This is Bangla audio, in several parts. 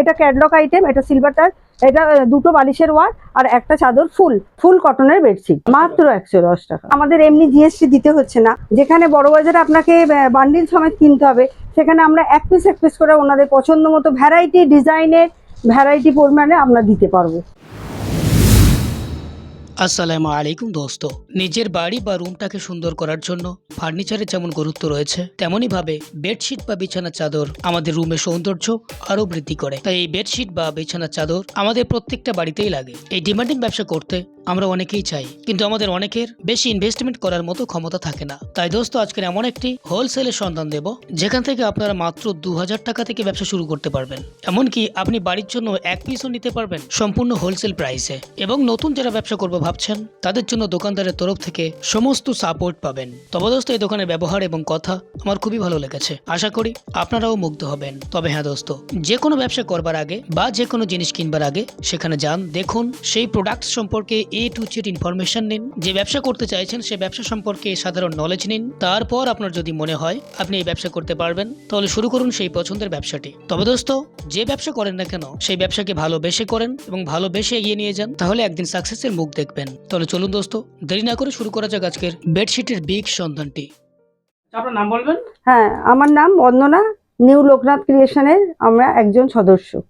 এটা ক্যাডলক আইটেম এটা সিলভার টাচ এটা দুটো বালিশের ওয়ার আর একটা চাদর ফুল ফুল কটনের বেডশিট মাত্র একশো দশ টাকা। আমাদের এমনি জিএসটি দিতে হচ্ছে না। যেখানে বড় বাজারে আপনাকে বান্ডিল সমেত কিনতে হবে, সেখানে আমরা এক পিস এক পিস করে ওনাদের পছন্দ মতো ভ্যারাইটি ডিজাইনের ভ্যারাইটি পরিমাণে আমরা দিতে পারব। আসসালামু আলাইকুম দোস্ত। নিজের বাড়ি বা রুমটাকে সুন্দর করার জন্য ফার্নিচারের যেমন গুরুত্ব রয়েছে তেমনই ভাবে বেডশিট বা বিছানার চাদর আমাদের রুমের সৌন্দর্য আরও বৃদ্ধি করে। তাই এই বেডশিট বা বিছানার চাদর আমাদের প্রত্যেকটা বাড়িতেই লাগে। এই ডিমান্ডিং ব্যবসা করতে আমরা অনেকেই চাই, কিন্তু আমাদের অনেকের বেশি ইনভেস্টমেন্ট করার মতো ক্ষমতা থাকে না। তাই দোস্ত, আজকের এমন একটি হোলসেলের সন্ধান দেব, যেখান থেকে আপনারা মাত্র দু হাজার টাকা থেকে ব্যবসা শুরু করতে পারবেন। এমনকি আপনি বাড়ির জন্য এক পিসও নিতে পারবেন সম্পূর্ণ হোলসেল প্রাইসে এবং নতুন যারা ব্যবসা করব ভাবছেন? তাদের জন্য দোকানদারের তরফ থেকে সমস্ত সাপোর্ট পাবেন। তবে দোস্ত এই দোকানের ব্যবহার এবং কথা আমার খুবই ভালো লেগেছে। আশা করি আপনারাও মুগ্ধ হবেন। তবে হ্যাঁ দোস্ত, যে কোনো ব্যবসা করবার আগে বা যে কোনো জিনিস কিনবার আগে সেখানে যান, দেখুন, সেই প্রোডাক্ট সম্পর্কে এ টু জেড ইনফরমেশন নিন। যে ব্যবসা করতে চাইছেন সে ব্যবসা সম্পর্কে সাধারণ নলেজ নিন। তারপর আপনার যদি মনে হয় আপনি এই ব্যবসা করতে পারবেন, তাহলে শুরু করুন সেই পছন্দের ব্যবসাটি। তবে দোস্ত যে ব্যবসা করেন না কেন, সেই ব্যবসাকে ভালোবেসে করেন এবং ভালোবেসে এগিয়ে নিয়ে যান। তাহলে একদিন সাকসেসের মুখ দেখবেন। তাহলে চলুন দোস্ত দেরি না করে শুরু করা যাক আজকের বেডশিটের বিগ সন্ধানটি। আপনার নাম বলবেন? হ্যাঁ আমার নাম বন্দনা নিউ লোকনাথ ক্রিয়েশনের আমরা একজন সদস্য।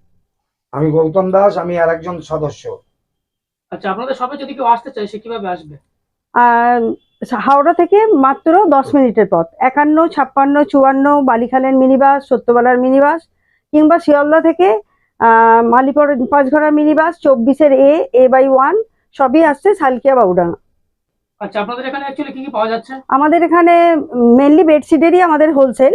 আমি গৌতম দাস আমি আর একজন সদস্য। আচ্ছা আপনাদের সবাই যদি কেউ আসতে চায় সে কীভাবে আসবে? আর হাওড়া থেকে মাত্র দশ মিনিটের পথ। একান্ন ছাপ্পান্ন চুয়ান্ন বালিখালের মিনিবাস সত্যবালার মিনিবাস কিংবা শিয়ালদা থেকে আহ, মালিপর পাঁচঘড়ার মিনিবাস চব্বিশের এ এ বাই ওয়ান সবই আসছে সালকিয়া বাউডাঙ্গা আচ্ছা আপনাদের এখানে অ্যাকচুয়ালি কি কি পাওয়া যাচ্ছে? আমাদের এখানে মেনলি বেডশিটেরই আমাদের হোলসেল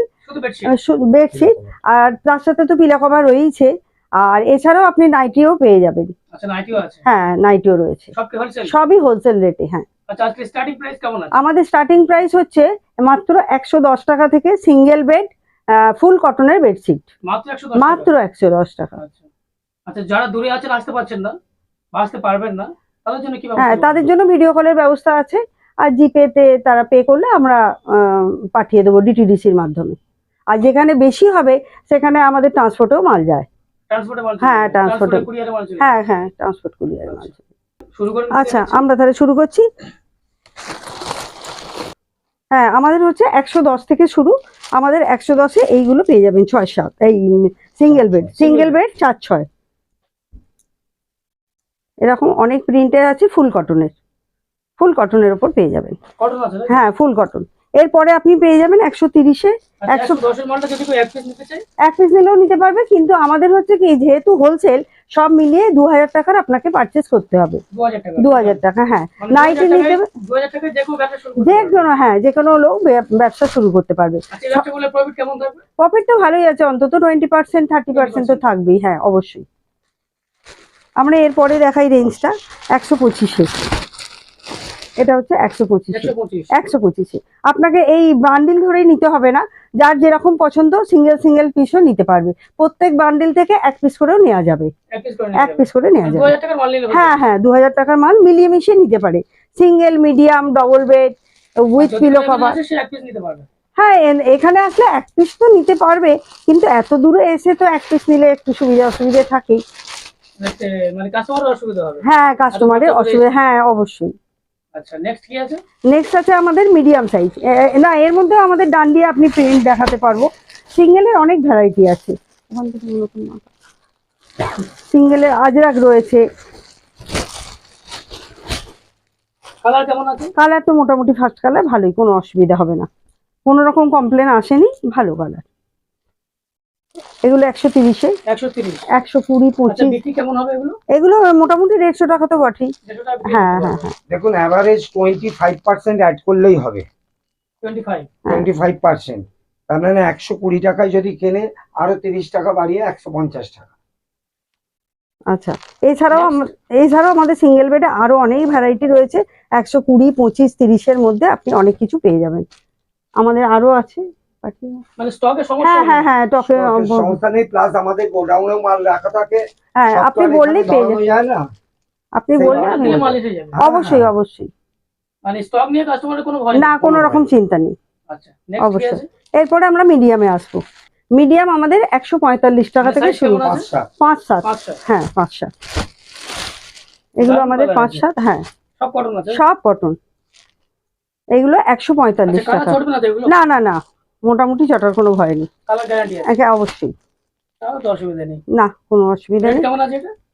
শুধু বেডশিট আর তার সাথে তো পিলা কভার রয়েছে আর এছাড়াও আপনি নাইটিও পেয়ে যাবেন। আচ্ছা নাইটিও আছে? হ্যাঁ নাইটিও রয়েছে। সবই হোলসেল রেটে হ্যাঁ। আচ্ছা আমাদের স্টার্টিং প্রাইস হচ্ছে মাত্র একশো দশ টাকা থেকে সিঙ্গেল বেড ফুল কটনের বেডশিট মাত্র একশো দশ টাকা? আচ্ছা। আচ্ছা যারা দূরে আছেন আসতে পারছেন না আসতে পারবেন না তাদের জন্য হ্যাঁ তাদের জন্য ভিডিও কলের ব্যবস্থা আছে। আর জিপেতে তারা পে করলে আমরা পাঠিয়ে দেবো ডিটিডিসির মাধ্যমে। আর যেখানে বেশি হবে সেখানে আমাদের ট্রান্সপোর্টেও মাল যায়। হ্যাঁ, ট্রান্সপোর্টে হ্যাঁ হ্যাঁ ট্রান্সপোর্ট কুরিয়ার মাল আচ্ছা আমরা তাহলে শুরু করছি। হ্যাঁ আমাদের হচ্ছে একশো দশ থেকে শুরু। আমাদের একশো দশে এইগুলো পেয়ে যাবেন ছয় সাত এই সিঙ্গেল বেড সিঙ্গেল বেড চার ছয়। এরকম অনেক প্রিন্টের আছে ফুল কটনের ফুল কটনের ওপর পেয়ে যাবেন? হ্যাঁ ফুল কটন এরপরে আপনি পেয়ে যাবেন একশো তিরিশে আচ্ছা, একশো- এক পিস নিতে নিলেও নিতে পারবে কিন্তু আমাদের হচ্ছে কি যেহেতু হোলসেল সব মিলিয়ে দু হাজার টাকার আপনাকে পারচেস করতে হবে। দু হাজার টাকা হ্যাঁ। মানে নাইটি নিতে দু হাজার যে কোনো হ্যাঁ যে কোনো লোক ব্যবসা শুরু করতে পারবে। আচ্ছা এই ব্যবসাগুলোর প্রফিট কেমন থাকবে? প্রফিট তো ভালোই আছে অন্তত টোয়েন্টি পার্সেন্ট থার্টি পার্সেন্ট তো থাকবেই হ্যাঁ অবশ্যই। আমরা এরপরে দেখাই রেঞ্জটা একশো পঁচিশে এটা হচ্ছে একশো পঁচিশে একশো পঁচিশ। আপনাকে এই বান্ডিল ধরেই নিতে হবে না যার যেরকম পছন্দ সিঙ্গেল সিঙ্গেল পিসও নিতে পারবে। প্রত্যেক বান্ডিল থেকে এক পিস করেও নেওয়া যাবে। এক পিস করে নেওয়া যাবে। টাকার মাল নিলে হয়ে হ্যাঁ হ্যাঁ দু হাজার টাকার মাল মিলিয়ে মিশিয়ে নিতে পারে। Single medium double bed with pillow cover হ্যাঁ এখানে আসলে এক পিস তো নিতে পারবে কিন্তু এত দূরে এসে তো এক পিস নিলে একটু সুবিধা অসুবিধা থাকেই। মানে কাস্টমারের অসুবিধা হবে। হ্যাঁ কাস্টমারের অসুবিধা হ্যাঁ অবশ্যই। আচ্ছা নেক্সট কি আছে? নেক্সট আছে আমাদের মিডিয়াম সাইজ না এর মধ্যে আমাদের আপনি প্রিন্ট দেখাতে পারব। সিঙ্গেলের অনেক ভ্যারাইটি আছে। ওখান থেকে নতুন সিঙ্গেলের আজরাক রয়েছে। কালার কেমন আছে? কালার তো মোটামুটি ফার্স্ট কালার ভালোই কোনো অসুবিধা হবে না। কোনো রকম কমপ্লেন আসেনি ভালো কালার এগুলো একশো তিরিশে। একশো তিরিশ। একশো কুড়ি আচ্ছা পঁচিশ। বিক্রি কেমন হবে এগুলো? এগুলো মোটামুটি দেড়শো টাকা তো বটেই। হ্যাঁ হ্যাঁ হ্যাঁ। দেখুন average twenty five percent add করলেই হবে। টোয়েন্টি ফাইভ পার্সেন্ট তার মানে একশো কুড়ি টাকায় যদি কেনে আরও তিরিশ টাকা বাড়িয়ে একশো পঞ্চাশ টাকা। আচ্ছা এছাড়াও এছাড়াও আমাদের সিঙ্গেল বেডে আরও অনেক ভ্যারাইটি রয়েছে। একশো কুড়ি পঁচিশ তিরিশের মধ্যে আপনি অনেক কিছু পেয়ে যাবেন। আমাদের আরও আছে। পাঠিয়ে মানে স্টকে সমস্যা হ্যাঁ হ্যাঁ হ্যাঁ টকে সমস্যা নেই প্লাস আমাদের গোডাউনেও মাল রাখা থাকে। হ্যাঁ আপনি বললেই পেয়ে যাবেন। আপনি সেই বললে আমি দিলে বলব। মাল এসে যাবে। হ্যাঁ, অবশ্যই হ্যাঁ। অবশ্যই। মানে স্টক নিয়ে কাস্টমারের কোনো ভয় না কোনো রকম চিন্তা নেই। আচ্ছা নেক্সট অবশ্যই। এরপরে আমরা মিডিয়ামে আসব। মিডিয়াম আমাদের একশো পঁয়তাল্লিশ টাকা মানে থেকে শুরু পাঁচ সাত হ্যাঁ পাঁচ সাত এগুলো আমাদের পাঁচ সাত হ্যাঁ। সব কটন আছে? সব কটন এগুলো একশো পঁয়তাল্লিশ আচ্ছা টাকা। না না না। মোটামুটি চটার কোনো ভয় নেই। একে অবশ্যই। না কোনো অসুবিধা নেই।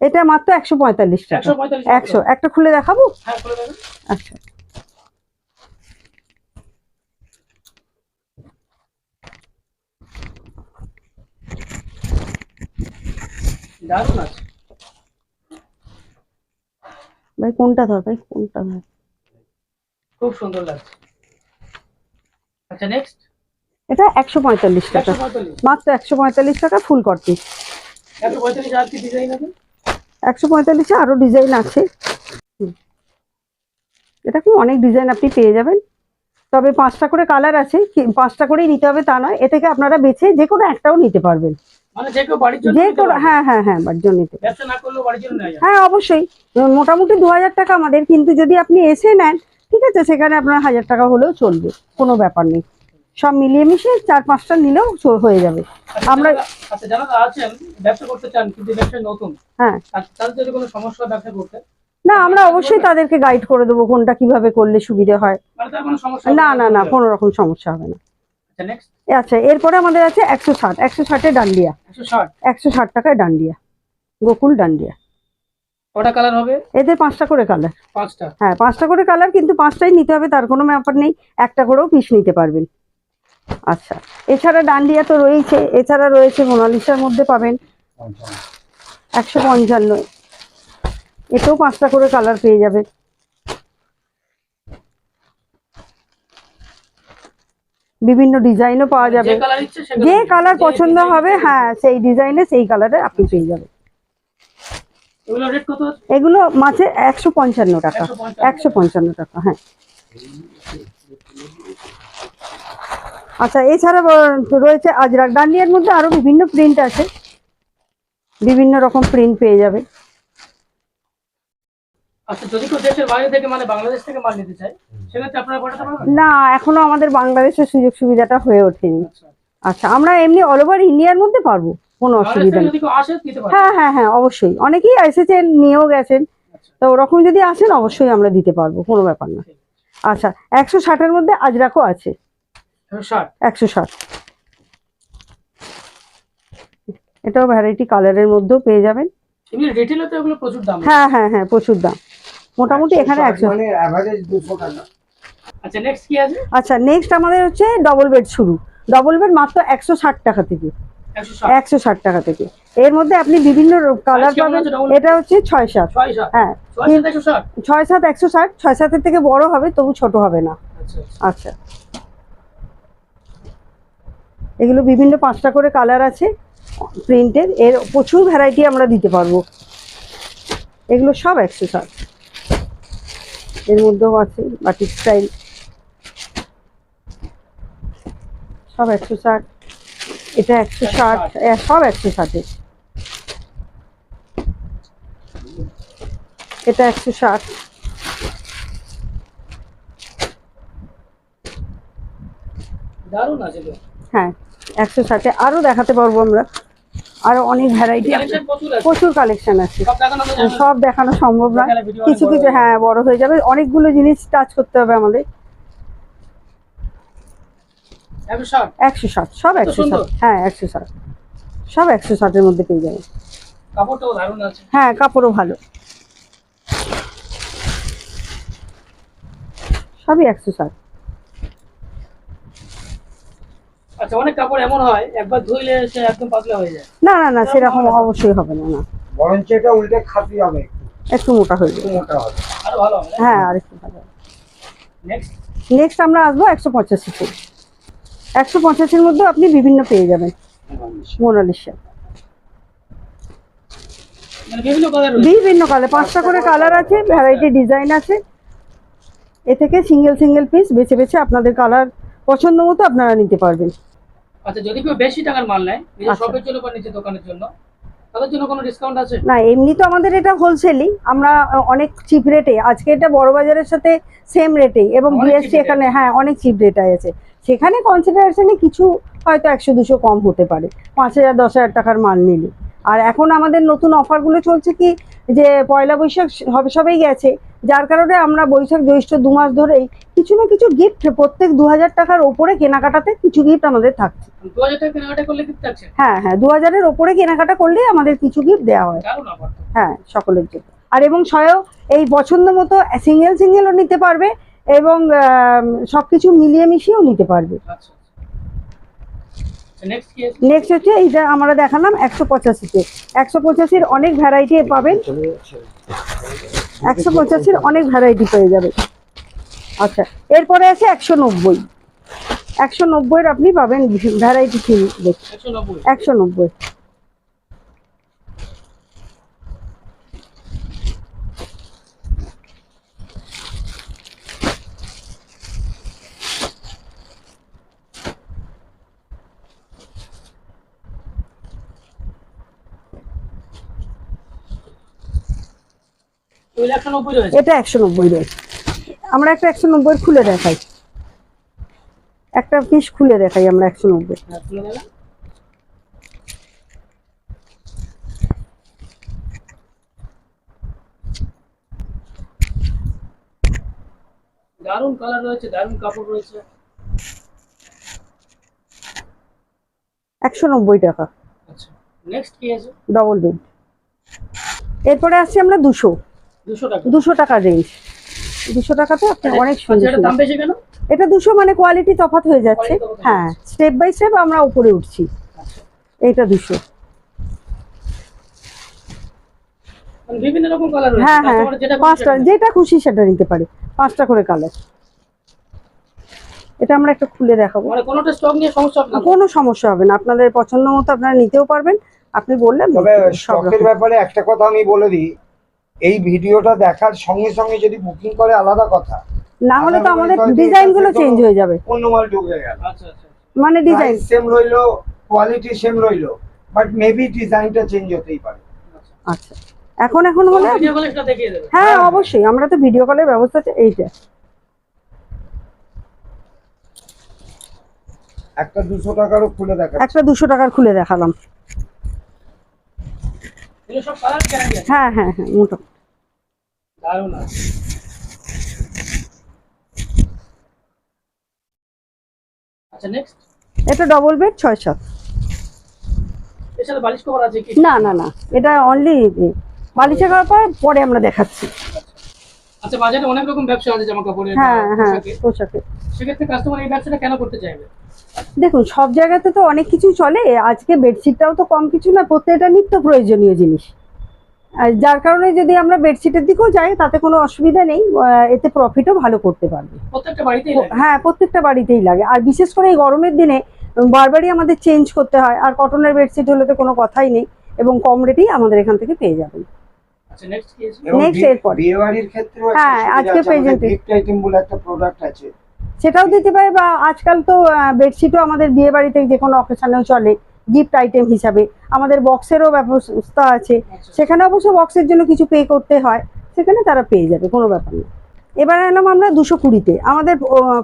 এটা? মাত্র একশো পঁয়তাল্লিশ টাকা। একশো একটা খুলে দেখাবো? হ্যাঁ আচ্ছা। ভাই কোনটা ধর ভাই? কোনটা ধর? খুব সুন্দর লাগছে। আচ্ছা নেক্সট এটা একশো পঁয়তাল্লিশ টাকা। মাত্র একশো পঁয়তাল্লিশ টাকা ফুল কটন একশো পঁয়তাল্লিশ আর কি ডিজাইন আছে। এটা কি অনেক ডিজাইন আপনি পেয়ে যাবেন। তবে পাঁচটা করে কালার আছে পাঁচটা করেই নিতে হবে তা নয়। এ থেকে আপনারা বেছে যে কোনো একটাও নিতে পারবেন। মানে। হ্যাঁ হ্যাঁ হ্যাঁ হ্যাঁ অবশ্যই। মোটামুটি দু হাজার টাকা আমাদের কিন্তু যদি আপনি এসে নেন ঠিক আছে সেখানে আপনার হাজার টাকা হলেও চলবে কোনো ব্যাপার নেই। সব মিলিয়ে মিশিয়ে চার পাঁচটা নিলেও হয়ে যাবে। আচ্ছা, আমরা- আচ্ছা যারা আছেন ব্যবসা করতে চান কিন্তু ব্যবসা নতুন হ্যাঁ। তাদের যদি কোনো সমস্যা ব্যবসা করতে? না আমরা অবশ্যই তাদেরকে গাইড করে দেবো কোনটা কীভাবে করলে সুবিধে হয়। মানে না না? না কোনো রকম সমস্যা হবে না। আচ্ছা আচ্ছা এরপরে আমাদের আছে একশো ষাট। একশো ষাটে ডান্ডিয়া। একশো ষাট টাকায় ডান্ডিয়া। গোকুল ডান্ডিয়া। কটা কালার হবে? এদের পাঁচটা করে কালার। পাঁচটা। হ্যাঁ পাঁচটা করে কালার কিন্তু পাঁচটাই নিতে হবে তার কোনো ব্যাপার নেই। একটা করেও পিস নিতে পারবেন। আচ্ছা। এছাড়া ডান্ডিয়া তো রয়েছে এছাড়া রয়েছে মোনালিসার মধ্যে পাবেন একশো পঞ্চান্ন। এতেও পাঁচটা করে কালার পেয়ে যাবে। বিভিন্ন ডিজাইনও পাওয়া যাবে। যে কালার পছন্দ হবে হ্যাঁ সেই ডিজাইনে সেই কালারে আপনি পেয়ে যাবেন। এগুলো মাছে একশো পঞ্চান্ন টাকা। একশো পঞ্চান্ন টাকা হ্যাঁ। আচ্ছা এছাড়া রয়েছে আজরাক ডান্ডিয়ার মধ্যে আরও বিভিন্ন প্রিন্ট আছে। বিভিন্ন রকম প্রিন্ট পেয়ে যাবে। আচ্ছা মানে না এখনও আমাদের বাংলাদেশের সুযোগ সুবিধাটা হয়ে ওঠেনি। আচ্ছা আচ্ছা। আমরা এমনি অল ওভার ইন্ডিয়ার মধ্যে পারব কোনো অসুবিধা নেই। হ্যাঁ হ্যাঁ হ্যাঁ অবশ্যই। অনেকেই এসেছেন নিয়েও গেছেন। আচ্ছা। তো ওরকম যদি আসেন অবশ্যই আমরা দিতে পারব কোনো ব্যাপার না। আচ্ছা একশো ষাটের মধ্যে আজরাকও আছে। একশো ষাট। এটাও ভ্যারাইটি কালারের মধ্যেও পেয়ে যাবেন। হ্যাঁ হ্যাঁ হ্যাঁ প্রচুর দাম। মোটামুটি এখানে একশো মানে আচ্ছা নেক্সট কি আছে? আচ্ছা নেক্সট আমাদের হচ্ছে ডবল বেড শুরু। ডবল বেড মাত্র একশো ষাট টাকা থেকে। একশো ষাট। টাকা থেকে। এর মধ্যে আপনি বিভিন্ন কালার পাবেন? এটা হচ্ছে ছয় সাত। হ্যাঁ। ছয় সাত একশো ষাট। ছয় সাতের থেকে বড় হবে তবু ছোট হবে না। আচ্ছা। আচ্ছা। এগুলো বিভিন্ন পাঁচটা করে কালার আছে প্রিন্টের এর প্রচুর ভ্যারাইটি আমরা দিতে পারব। এগুলো সব একশো ষাট এর মধ্যেও আছে বাটিক স্টাইল সব একশো ষাট এটা একশো ষাট সব একশো ষাটের এটা একশো ষাট দারুণ আছে হ্যাঁ। একশো ষাটে আরও দেখাতে পারব আমরা। আরও অনেক ভ্যারাইটি প্রচুর আছে। প্রচুর কালেকশন আছে। সব দেখানো যাবে। সম্ভব না। কিছু কিছু হ্যাঁ বড় হয়ে যাবে। অনেকগুলো জিনিস টাচ করতে হবে আমাদের। একশো ষাট। সব একশো ষাট। হ্যাঁ একশো ষাট। সব একশো ষাটের মধ্যে পেয়ে আছে। হ্যাঁ কাপড়ও ভালো। সবই একশো ষাট। আচ্ছা অনেক কাপড় এমন হয় একবার ধুইলে সে একদম পাতলা হয়ে যায়। না না না সেরকম অবশ্যই হবে না না। বরঞ্চ এটা উল্টে খাতি হবে একটু। মোটা হয়ে যাবে। মোটা হবে। আরও ভালো হবে হ্যাঁ আর একটু ভালো নেক্সট নেক্সট আমরা আসব একশো পঁচাশিতে একশো পঁচাশির মধ্যে আপনি বিভিন্ন পেয়ে যাবেন। মোনালিসা। মানে বিভিন্ন কালার রয়েছে। বিভিন্ন কালার পাঁচটা করে কালার আছে ভ্যারাইটি ডিজাইন আছে। এ থেকে সিঙ্গেল সিঙ্গেল পিস বেছে বেছে আপনাদের কালার পছন্দ মতো আপনারা নিতে পারবেন। আচ্ছা যদি কেউ বেশি টাকার মাল নেয় আচ্ছা। শপের জন্য বা নিজের দোকানের জন্য না এমনি তো আমাদের এটা হোলসেলই আমরা অনেক চিপ রেটে আজকে এটা বড় বাজারের সাথে সেম রেটেই এবং জিএসটি এখানে হ্যাঁ অনেক চিপ রেট আছে। সেখানে কনসিডারেশনে কিছু হয়তো একশো দুশো কম হতে পারে। পাঁচ হাজার দশ হাজার টাকার মাল নিলে। আর এখন আমাদের নতুন অফারগুলো চলছে কি যে পয়লা বৈশাখ হবে সবেই গেছে। যার কারণে আমরা বৈশাখ জ্যৈষ্ঠ দু মাস ধরেই কিছু না কিছু গিফট প্রত্যেক দু হাজার টাকার ওপরে কেনাকাটাতে কিছু গিফট আমাদের থাকছে। হ্যাঁ হ্যাঁ দু হাজারের ওপরে কেনাকাটা করলে আমাদের কিছু গিফট দেওয়া হয়। হ্যাঁ সকলের জন্য। আর এবং স্বয়ং এই পছন্দ মতো সিঙ্গেল সিঙ্গেলও নিতে পারবে এবং সবকিছু মিলিয়ে মিশিয়েও নিতে পারবে। আচ্ছা। নেক্সট হচ্ছে এই এইটা আমরা দেখালাম একশো পঁচাশিতে। একশো পঁচাশির অনেক ভ্যারাইটি পাবেন। একশো পঁচাশির অনেক ভ্যারাইটি পেয়ে যাবে আচ্ছা এরপরে আছে একশো নব্বই। একশো নব্বইয়ের আপনি পাবেন ভ্যারাইটি একশো নব্বই। একশো নব্বই। এটা একশো নব্বই রয়েছে। আমরা একটা একশো নব্বই খুলে দেখাই। একটা পিস খুলে দেখাই আমরা একশো নব্বই হ্যাঁ দারুণ কালার রয়েছে দারুণ কাপড় রয়েছে। একশো নব্বই টাকা। আচ্ছা নেক্সট কি আছে? ডবল বেড এরপরে আসছে আমরা দুশো। দুশো টাকা। রেঞ্জ দুশো টাকাতে আপনি অনেক আচ্ছা সুন্দর এটা দাম সুন্দর। বেশি কেন? এটা দুশো মানে কোয়ালিটি তফাৎ হয়ে যাচ্ছে। হয়ে স্টেপ বাই স্টেপ আমরা উপরে উঠছি। আচ্ছা। এইটা দুশো। মানে বিভিন্ন রকম কালার রয়েছে। হ্যাঁ হ্যাঁ যেটা খুশি পাঁচটা সেটা যেটা খুশি সেটা নিতে পারে। পাঁচটা করে কালার এটা আমরা একটা খুলে দেখাবো। মানে কোনোটা স্টক নিয়ে সমস্যা হবে না? কোনো সমস্যা হবে না। আপনাদের পছন্দ মতো আপনারা নিতেও পারবেন। আপনি বললেন তবে স্টকের ব্যাপারে একটা কথা আমি বলে দিই। এই ভিডিওটা দেখার সঙ্গে সঙ্গে যদি বুকিং করে আলাদা কথা না হলে তো আমাদের ডিজাইনগুলো চেঞ্জ হয়ে যাবে। অন্য মাল ঢুকে গেল। আচ্ছা আচ্ছা মানে ডিজাইন সেম রইল কোয়ালিটি সেম রইল বাট মেবি ডিজাইনটা চেঞ্জ হতেই পারে। আচ্ছা। আচ্ছা এখন এখন হলে ভিডিও কলে সেটা দেখিয়ে দেবে। হ্যাঁ হ্যাঁ। অবশ্যই। আমরা তো ভিডিও কলের ব্যবস্থা আছে এইটা একটা দুশো টাকারও খুলে দেখা একটা দুশো টাকার খুলে দেখালাম এগুলো সব কালার গ্যারান্টি আছে হ্যাঁ হ্যাঁ হ্যাঁ মোটামুটি দারুণ আচ্ছা নেক্সট এটা ডবল বেড ছয় সাত। বালিশ কভার আছে কি? না না না এটা অনলি বালিশে করার পর পরে আমরা দেখাচ্ছি। আচ্ছা বাজারে অনেক রকম ব্যবসা আছে জামা কাপড়ের হ্যাঁ হ্যাঁ পোশাকের। সেক্ষেত্রে কাস্টমার এই ব্যবসাটা কেন করতে চাইবে? দেখুন সব জায়গাতে তো অনেক কিছু চলে। আজকে বেডশিটটাও তো কম কিছু না প্রত্যেকটা নিত্য প্রয়োজনীয় জিনিস। আর যার কারণে যদি আমরা বেডশিটের দিকেও যাই তাতে কোনো অসুবিধা নেই। এতে প্রফিটও ভালো করতে পারবে। প্রত্যেকটা বাড়িতেই লাগে। হ্যাঁ প্রত্যেকটা বাড়িতেই লাগে। আর বিশেষ করে এই গরমের দিনে বারবারই আমাদের চেঞ্জ করতে হয়। আর কটনের বেডশিট হলে তো কোনো কথাই নেই। এবং কম রেটেই আমাদের এখান থেকে পেয়ে যাবেন। আচ্ছা নেক্সট এরপর। ক্ষেত্রেও হ্যাঁ, আজকে বলে একটা প্রোডাক্ট আছে। সেটাও দিতে পারে বা আজকাল তো বেডশিটও আমাদের বিয়ে বাড়িতে যে কোনো অকেশনেও চলে গিফট আইটেম হিসাবে। আমাদের বক্সেরও ব্যবস্থা আছে। সেখানে অবশ্য বক্সের জন্য কিছু পে করতে হয়, সেখানে তারা পেয়ে যাবে, কোনো ব্যাপার নেই এবার এলাম আমরা দুশো কুড়িতে। আমাদের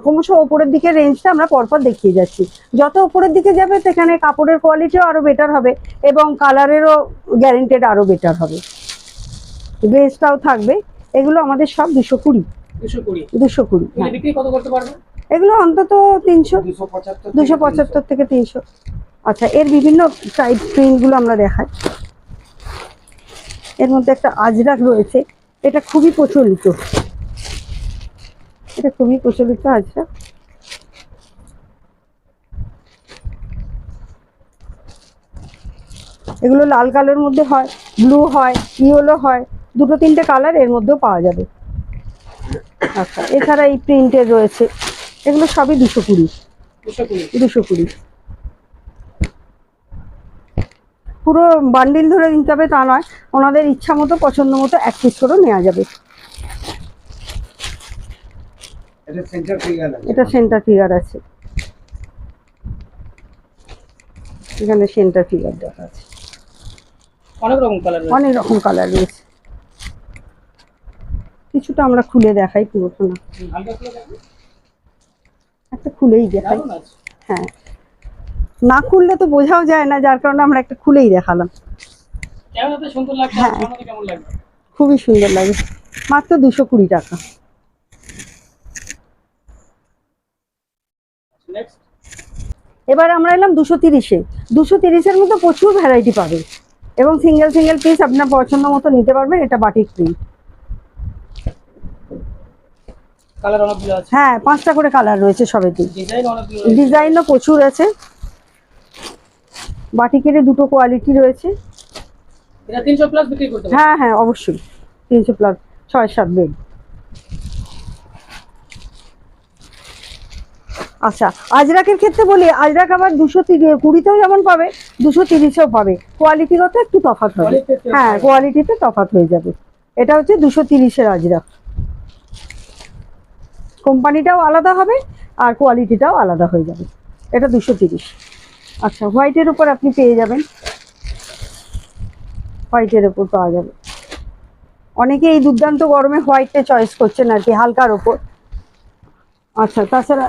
ক্রমশ ওপরের দিকে রেঞ্জটা আমরা পরপর দেখিয়ে যাচ্ছি। যত ওপরের দিকে যাবে, সেখানে কাপড়ের কোয়ালিটিও আরও বেটার হবে এবং কালারেরও গ্যারেন্টেড আরও বেটার হবে। ড্রেসটাও থাকবে। এগুলো আমাদের সব দুশো কুড়ি। দুশো কুড়ি। দুশো কুড়ি এগুলো বিক্রি কত করতে পারবে? এগুলো অন্তত তিনশো দুশো পঁচাত্তর থেকে তিনশো। আচ্ছা এর বিভিন্ন টাইপ প্রিন্টগুলো আমরা দেখাই। এর মধ্যে একটা আজরাক রয়েছে এটা খুবই প্রচলিত। এটা খুবই প্রচলিত আজরাক। এগুলো লাল কালারের মধ্যে হয় ব্লু হয় ইয়েলো হয় দুটো তিনটে কালারের মধ্যেও পাওয়া যাবে। আচ্ছা এছাড়া এই প্রিন্টের রয়েছে এগুলো সবই দুশো কুড়ি। দুশো কুড়ি। পুরো বান্ডিল ধরে নিতে হবে তা নয় ওনাদের ইচ্ছা মতো পছন্দ মতো এক পিস করেও নেওয়া যাবে। এটা সেন্টার ফিগার আছে। এটা সেন্টার ফিগার আছে। এখানে সেন্টার ফিগার দেখা আছে। অনেক রকম কালার অনেক রকম কালার রয়েছে। কিছুটা আমরা খুলে দেখাই পুরোটা একটা খুলেই দেখাই। হ্যাঁ। না খুললে তো বোঝাও যায় না যার কারণে আমরা একটা খুলেই দেখালাম। হ্যাঁ। খুবই সুন্দর লাগে মাত্র দুশো কুড়ি টাকা। এবার আমরা এলাম দুশো তিরিশে। দুশো তিরিশের মধ্যে প্রচুর ভ্যারাইটি পাবে এবং সিঙ্গেল সিঙ্গেল পিস আপনার পছন্দ মতো নিতে পারবেন এটা বাটিক প্রিন্ট কালার অনেকগুলো আছে। হ্যাঁ পাঁচটা করে কালার রয়েছে সবেতেই। ডিজাইন অনেকগুলো ডিজাইনও প্রচুর আছে। বাটিকের দুটো কোয়ালিটি রয়েছে। এটা তিনশো প্লাস বিক্রি করতে হ্যাঁ হ্যাঁ অবশ্যই। তিনশো প্লাস ছয় সাত বেড আচ্ছা আজরাকের ক্ষেত্রে বলি আজরাক আবার দুশো কুড়িতেও যেমন পাবে দুশো তিরিশেও পাবে। কোয়ালিটিগত একটু তফাত হবে। হ্যাঁ কোয়ালিটিতে তফাত হয়ে যাবে। এটা হচ্ছে দুশো তিরিশের আজরাক। কোম্পানিটাও আলাদা হবে আর কোয়ালিটিটাও আলাদা হয়ে যাবে। এটা দুশো তিরিশ। আচ্ছা হোয়াইটের উপর আপনি পেয়ে যাবেন। হোয়াইটের উপর পাওয়া যাবে। অনেকে এই দুর্দান্ত গরমে হোয়াইটে চয়েস করছেন আর কি, হালকার ওপর আচ্ছা তাছাড়া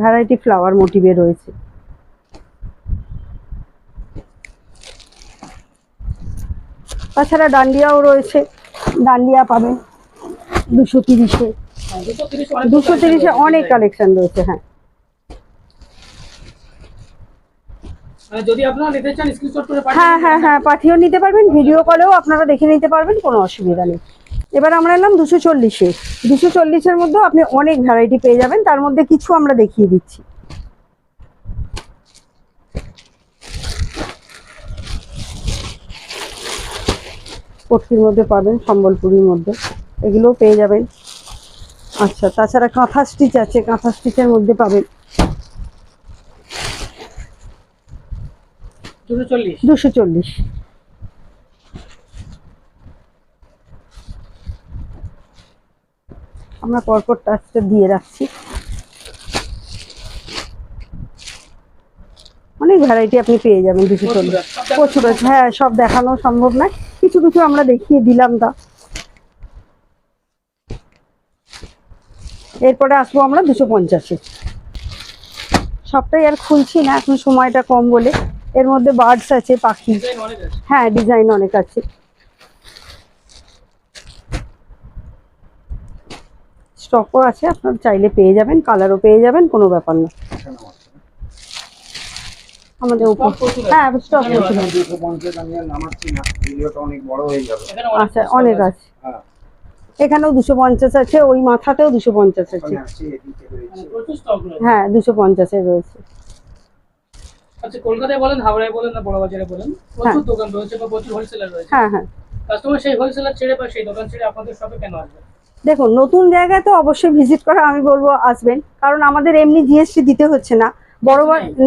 ভ্যারাইটি ফ্লাওয়ার মোটিভে রয়েছে। তাছাড়া ডান্ডিয়াও রয়েছে। ডান্ডিয়া পাবেন দুশো তিরিশে। দুশো তিরিশ অনেক কালেকশন রয়েছে হ্যাঁ। মানে যদি আপনারা নিতে চান স্ক্রিনশট করে পাঠিয়ে হ্যাঁ হ্যাঁ হ্যাঁ পাঠিয়েও নিতে পারবেন ভিডিও কলেও আপনারা দেখে নিতে পারবেন কোনো অসুবিধা নেই। এবার আমরা এলাম দুশো চল্লিশে। দুশো চল্লিশের মধ্যেও আপনি অনেক ভ্যারাইটি পেয়ে যাবেন তার মধ্যে কিছু আমরা দেখিয়ে দিচ্ছি। পটকির মধ্যে পাবেন সম্বলপুরির মধ্যে। এগুলোও পেয়ে যাবেন। আচ্ছা তাছাড়া কাঁথা স্টিচ আছে কাঁথা স্টিচের মধ্যে পাবেন। দুশো চল্লিশ। আমরা পরপর টাচটা দিয়ে রাখছি। অনেক ভ্যারাইটি আপনি পেয়ে যাবেন দুশো চল্লিশ। প্রচুর হ্যাঁ সব দেখানো সম্ভব নয়। কিছু কিছু আমরা দেখিয়ে দিলাম তা এরপরে আসব আমরা দুশো পঞ্চাশে। সবটাই আর খুলছি না এখন সময়টা কম বলে। এর মধ্যে বার্ডস আছে পাখি। হ্যাঁ ডিজাইন অনেক আছে। স্টকও আছে আপনার চাইলে পেয়ে যাবেন কালারও পেয়ে যাবেন কোনো ব্যাপার না। আমাদের উপর। হ্যাঁ স্টক পঞ্চাশ হয়ে আচ্ছা অনেক আছে। হ্যাঁ। এখানেও দুশো পঞ্চাশ আছে ওই মাথাতেও দুশো পঞ্চাশ আছে। হ্যাঁ দুশো পঞ্চাশের রয়েছে। আচ্ছা কলকাতায় বলেন হাওড়ায় বলেন না বড় বাজারে বলেন প্রচুর দোকান রয়েছে বা প্রচুর হোলসেলার রয়েছে। হ্যাঁ হ্যাঁ। কাস্টমার সেই হোলসেলার ছেড়ে বা সেই দোকান ছেড়ে আপনাদের শপে কেন আসবে? দেখুন নতুন জায়গায় তো অবশ্যই ভিজিট করা আমি বলব আসবেন। কারণ আমাদের এমনি জিএসটি দিতে হচ্ছে না। বড়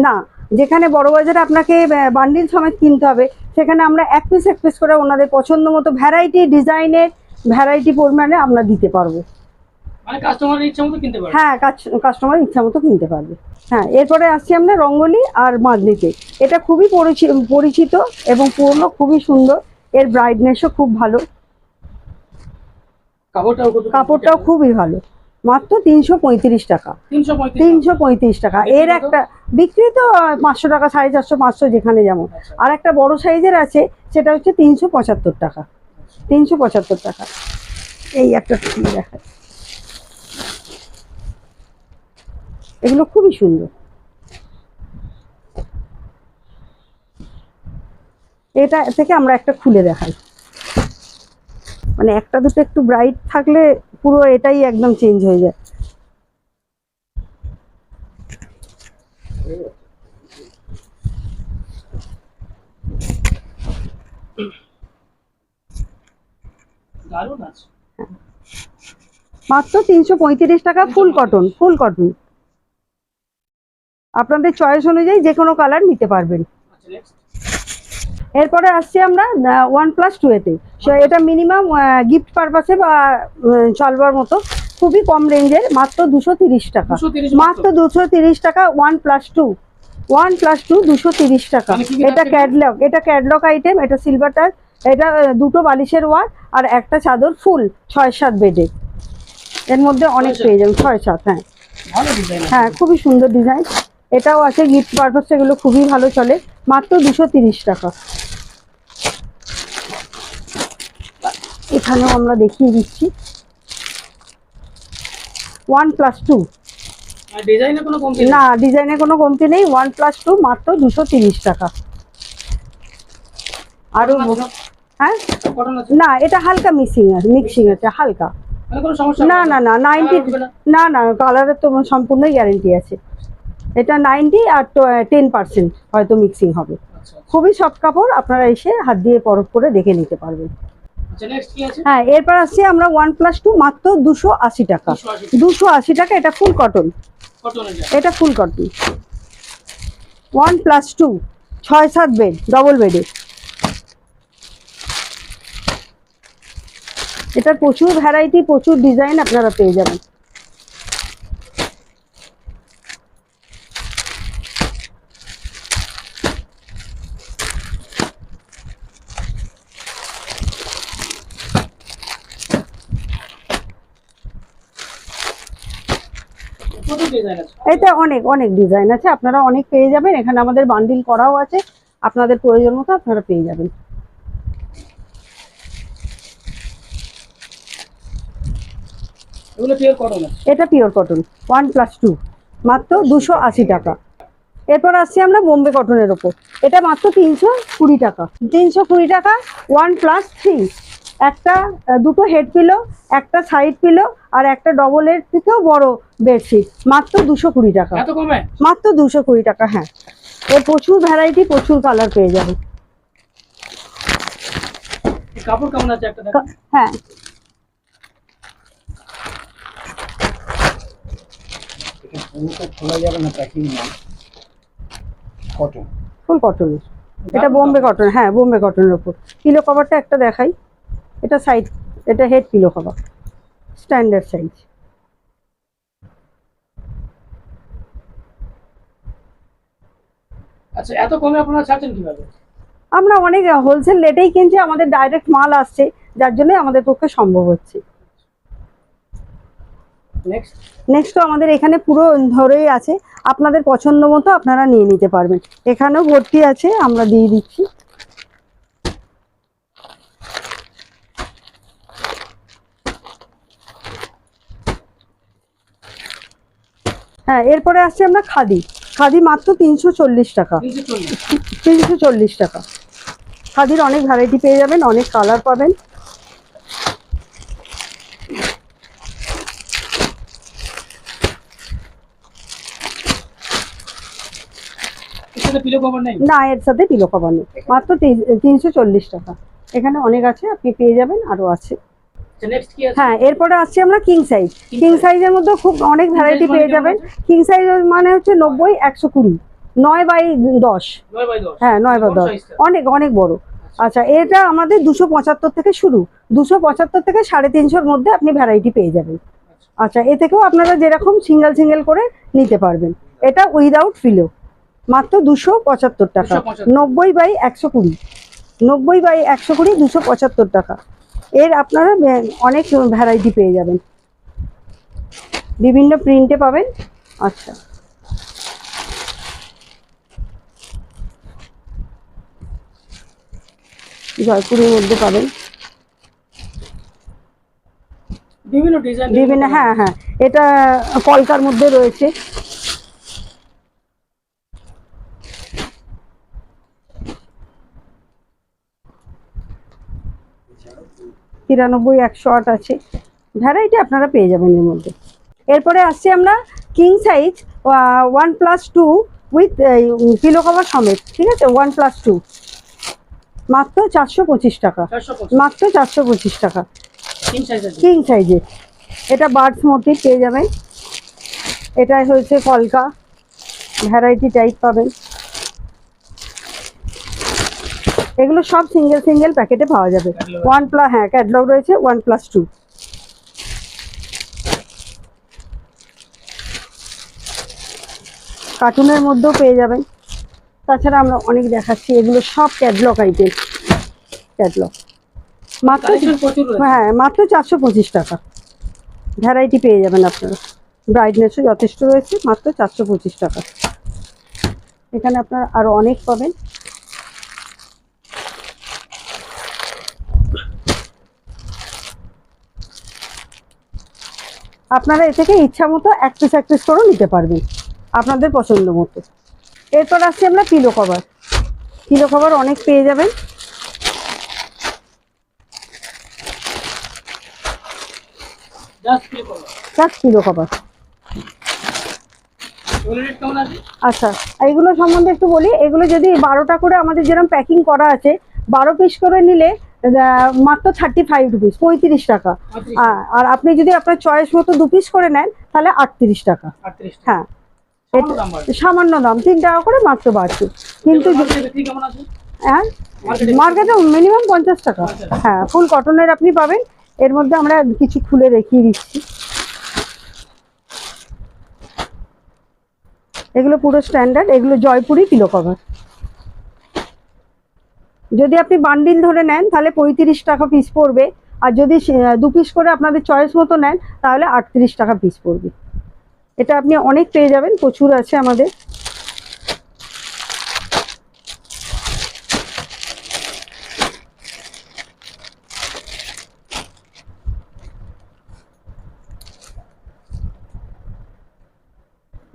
না যেখানে বড় বাজারে আপনাকে বান্ডিল সমেত কিনতে হবে সেখানে আমরা এক পিস এক পিস করে ওনাদের পছন্দ মতো ভ্যারাইটি ডিজাইনের ভ্যারাইটি পরিমাণে আমরা দিতে পারব। মানে কাস্টমারের ইচ্ছা মতো কিনতে পারবে? হ্যাঁ কাস্টমার ইচ্ছা মতো কিনতে পারবে। হ্যাঁ এরপরে আসছি আমরা রঙ্গলি আর মাদলিতে। এটা খুবই পরিচি- পরিচিত এবং পুরনো খুবই সুন্দর। এর ব্রাইটনেসও খুব ভালো। কাপড়টাও কাপড়টাও খুবই ভালো। মাত্র তিনশো পঁয়ত্রিশ টাকা। তিনশো পঁয়ত্রিশ টাকা। এর একটা বিক্রি তো পাঁচশো টাকা সাড়ে চারশো পাঁচশো যেখানে যেমন। আচ্ছা। আর একটা বড় সাইজের আছে সেটা হচ্ছে তিনশো পঁচাত্তর টাকা। তিনশো পঁচাত্তর টাকা। এই একটা দেখা এগুলো খুবই সুন্দর। এটা থেকে আমরা একটা খুলে দেখাই। মানে একটা দুটো একটু ব্রাইট থাকলে পুরো এটাই একদম চেঞ্জ হয়ে যায়। মাত্র তিনশো পঁয়ত্রিশ টাকা ফুল কটন ফুল কটন আপনাদের চয়েস অনুযায়ী যে কোনো কালার নিতে পারবেন। আচ্ছা এরপরে আসছি আমরা ওয়ান প্লাস টু এতে এটা মিনিমাম গিফট পারপাসে বা চলবার মতো। খুবই কম রেঞ্জের মাত্র দুশো টাকা। মাত্র। দুশো টাকা one plus two one plus two দুশো তিরিশ টাকা। মানে এটা থাকছে? ক্যাডলগ এটা ক্যাডলগ আইটেম এটা সিলভার টাচ এটা দুটো বালিশের ওয়ার আর একটা চাদর ফুল ছয় সাত বেডের এর মধ্যে অনেক পেয়ে যাবেন ছয় সাত হ্যাঁ হ্যাঁ খুবই সুন্দর ডিজাইন এটাও আছে গিফট পারপাস এগুলো খুবই ভালো চলে। মাত্র দুশো তিরিশ টাকা। এখানেও আমরা দেখিয়ে দিচ্ছি। ওয়ান প্লাস টু আর না ডিজাইনে কোনো কমতি নেই। ওয়ান প্লাস টু মাত্র দুশো তিরিশ টাকা। আরও হ্যাঁ? না এটা হালকা মিক্সিং আছে মিক্সিং আছে হালকা। মানে না না? না নাইনটি না? না কালারের তো সম্পূর্ণই গ্যারেন্টি আছে। এটা নাইনটি আর টেন পার্সেন্ট হয়তো মিক্সিং হবে। আচ্ছা খুবই সব কাপড় আপনারা এসে হাত দিয়ে পরখ করে দেখে নিতে পারবেন। হ্যাঁ এরপর আসছি আমরা ওয়ান প্লাস টু মাত্র দুশো আশি টাকা। দুশো আশি টাকা। এটা ফুল কটন। এটা full cotton. One plus two ছয় সাত বেড ডবল বেডে এটার প্রচুর ভ্যারাইটি প্রচুর ডিজাইন আপনারা পেয়ে যাবেন। এতে অনেক অনেক ডিজাইন আছে। আপনারা অনেক পেয়ে যাবেন। এখানে আমাদের বান্ডিল করাও আছে। আপনাদের প্রয়োজন মতো আপনারা পেয়ে যাবেন। এটা pure cotton one plus two মাত্র দুশো আশি টাকা। এরপর আসছি আমরা বোম্বে কটনের ওপর। এটা মাত্র তিনশো কুড়ি টাকা। তিনশো কুড়ি টাকা ওয়ান প্লাস থ্রি একটা দুটো হেড পিলো একটা সাইড পিলো আর একটা ডবলের থেকেও বড় বেডশিট মাত্র দুশো কুড়ি টাকা। মাত্র দুশো কুড়ি টাকা হ্যাঁ। এর প্রচুর ভ্যারাইটি প্রচুর কালার পেয়ে যাবে। কাপড় কেমন আছে একটা হ্যাঁ। এটা পুরোটা খোলা যাবে না প্যাকিং না কটন ফুল কটনের এটা বোম্বে কটন হ্যাঁ বোম্বে কটনের ওপর পিলো কভারটা একটা দেখাই। এটা সাইজ এটা head pillow cover standard size আচ্ছা এত কমে আপনারা ছাড়ছেন কীভাবে? আমরা অনেক হোলসেল রেটেই কিনছি আমাদের ডাইরেক্ট মাল আসছে যার জন্য আমাদের পক্ষে সম্ভব হচ্ছে। নেক্সট নেক্সট আমাদের এখানে পুরো ধরেই আছে। আপনাদের পছন্দ মতো আপনারা নিয়ে নিতে পারবেন। এখানেও ভর্তি আছে আমরা দিয়ে দিচ্ছি। হ্যাঁ এরপরে আসছে আমরা খাদি। খাদি মাত্র তিনশো চল্লিশ টাকা। তিনশো চল্লিশ টাকা। খাদির অনেক ভ্যারাইটি পেয়ে যাবেন অনেক কালার পাবেন। না এর সাথে পিলো কভার নেই। মাত্র তিনশো চল্লিশ টাকা। এখানে অনেক আছে আপনি পেয়ে যাবেন আরও আছে। হ্যাঁ এরপরে আসছে আমরা কিং সাইজ কিং সাইজের মধ্যে খুব অনেক ভ্যারাইটি পেয়ে মানে যাবেন। কিং সাইজ মানে হচ্ছে নব্বই একশো কুড়ি। নয় বাই দশ। নয় বাই দশ। হ্যাঁ নয় বাই দশ। অনেক অনেক বড়। আচ্ছা। এটা আমাদের দুশো পঁচাত্তর থেকে শুরু। দুশো পঁচাত্তর থেকে সাড়ে তিনশোর মধ্যে আপনি ভ্যারাইটি পেয়ে যাবেন। আচ্ছা। এ থেকেও আপনারা যেরকম সিঙ্গেল সিঙ্গেল করে নিতে পারবেন। এটা উইদাউট ফিলো মাত্র দুশো পঁচাত্তর টাকা। নব্বই বাই একশো কুড়ি। নব্বই বাই একশো কুড়ি দুশো পঁচাত্তর টাকা। এর আপনারা অনেক ভ্যারাইটি পেয়ে যাবেন। বিভিন্ন প্রিন্টে পাবেন। আচ্ছা। জয়পুরের মধ্যে পাবেন। বিভিন্ন ডিজাইন বিভিন্ন হ্যাঁ হ্যাঁ। এটা কলকার মধ্যে রয়েছে। তিরানব্বই একশো আট আছে ভ্যারাইটি আপনারা পেয়ে যাবেন এর মধ্যে। এরপরে আসছি আমরা king size one plus two with pillow cover সমেত ঠিক আছে? ওয়ান প্লাস টু মাত্র চারশো পঁচিশ টাকা। মাত্র চারশো পঁচিশ টাকা। কিং সাইজের এটা বার্ডস মোটিভ পেয়ে যাবেন। এটাই হচ্ছে কলকা। ভ্যারাইটি টাইপ পাবেন। এগুলো সব সিঙ্গেল সিঙ্গেল প্যাকেটে পাওয়া যাবে। ওয়ান প্লাস হ্যাঁ ক্যাটলগ রয়েছে ওয়ান প্লাস টু কার্টুনের মধ্যেও পেয়ে যাবেন। তাছাড়া আমরা অনেক দেখাচ্ছি এগুলো সব ক্যাটলগ আইটেম ক্যাটলগ মাত্র হ্যাঁ মাত্র চারশো পঁচিশ টাকা। ভ্যারাইটি পেয়ে যাবেন আপনারা। ব্রাইটনেসও যথেষ্ট রয়েছে মাত্র চারশো পঁচিশ টাকা। এখানে আপনারা আরও অনেক পাবেন। আপনারা এ থেকে ইচ্ছা মতো এক পিস এক পিস করেও নিতে পারবেন, আপনাদের পছন্দ মতো। এরপর আসছি আমরা পিলো কভার পিলো কভার অনেক পেয়ে যাবেন। কভার এগুলো আচ্ছা এইগুলো সম্বন্ধে একটু বলি। এগুলো যদি বারোটা করে আমাদের যেরকম প্যাকিং করা আছে, বারো পিস করে নিলে মাত্র থার্টি ফাইভ রুপিস পঁয়ত্রিশ টাকা। আর আপনি যদি আপনার চয়েস মতো দু পিস করে নেন তাহলে আটত্রিশ টাকা। হ্যাঁ। সামান্য দাম তিন টাকা করে মাত্র বাড়ছে। কিন্তু হ্যাঁ? মার্কেটে মার্কেটে মিনিমাম পঞ্চাশ টাকা। হ্যাঁ ফুল কটনের আপনি পাবেন। এর মধ্যে আমরা কিছু খুলে দেখিয়ে দিচ্ছি। এগুলো পুরো স্ট্যান্ডার্ড এগুলো জয়পুরি কিলো কভার যদি আপনি বান্ডিল ধরে নেন তাহলে পঁয়ত্রিশ টাকা পিস পড়বে। আর যদি দু পিস করে আপনাদের চয়েস মতো নেন তাহলে আটত্রিশ টাকা পিস পড়বে। এটা আপনি অনেক পেয়ে যাবেন প্রচুর আছে আমাদের।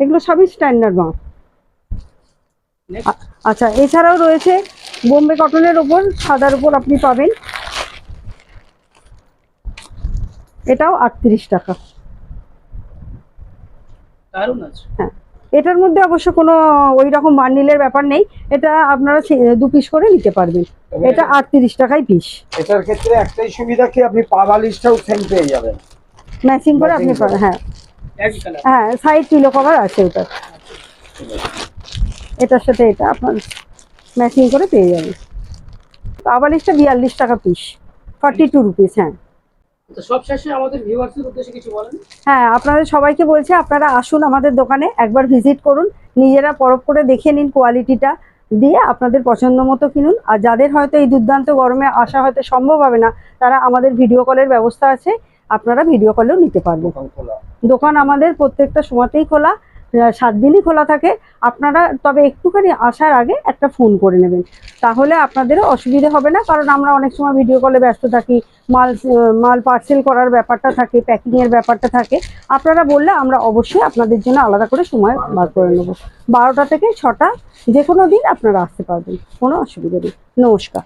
এগুলো সবই স্ট্যান্ডার্ড Next, আচ্ছা এছাড়াও রয়েছে বোম্বে কটনের ওপর সাদার উপর আপনি পাবেন। এটাও আটত্রিশ টাকা। হ্যাঁ। এটার মধ্যে অবশ্য কোনো ওই রকম বান্ডিলের ব্যাপার নেই। এটা আপনারা দু পিস করে নিতে পারবেন। এটা আটত্রিশ টাকায় পিস। এটার ক্ষেত্রে একটাই সুবিধা কি আপনি পা বালিশটাও সেম পেয়ে যাবেন। ম্যাচিং করে আপনি পাবেন, হ্যাঁ। হ্যাঁ সাইড পিলো কভার আছে ওটার। এটার সাথে এটা আপনার ম্যাচিং করে পেয়ে যাবেন আবালিশটা বিয়াল্লিশ টাকা পিস ফর্টি টু রুপিস হ্যাঁ হ্যাঁ আপনাদের সবাইকে বলছে আপনারা আসুন আমাদের দোকানে একবার ভিজিট করুন নিজেরা পরখ করে দেখে নিন কোয়ালিটিটা দিয়ে আপনাদের পছন্দ মতো কিনুন। আর যাদের হয়তো এই দুর্দান্ত গরমে আসা হয়তো সম্ভব হবে না তারা আমাদের ভিডিও কলের ব্যবস্থা আছে আপনারা ভিডিও কলেও নিতে পারবেন। দোকান আমাদের প্রত্যেকটা সময়তেই খোলা সাত দিনই খোলা থাকে। আপনারা তবে একটুখানি আসার আগে একটা ফোন করে নেবেন। তাহলে আপনাদেরও অসুবিধে হবে না কারণ আমরা অনেক সময় ভিডিও কলে ব্যস্ত থাকি মাল মাল পার্সেল করার ব্যাপারটা থাকে প্যাকিংয়ের ব্যাপারটা থাকে। আপনারা বললে আমরা অবশ্যই আপনাদের জন্য আলাদা করে সময় বার করে নেব। বারোটা থেকে ছটা যে কোনো দিন আপনারা আসতে পারবেন কোনো অসুবিধা নেই। নমস্কার।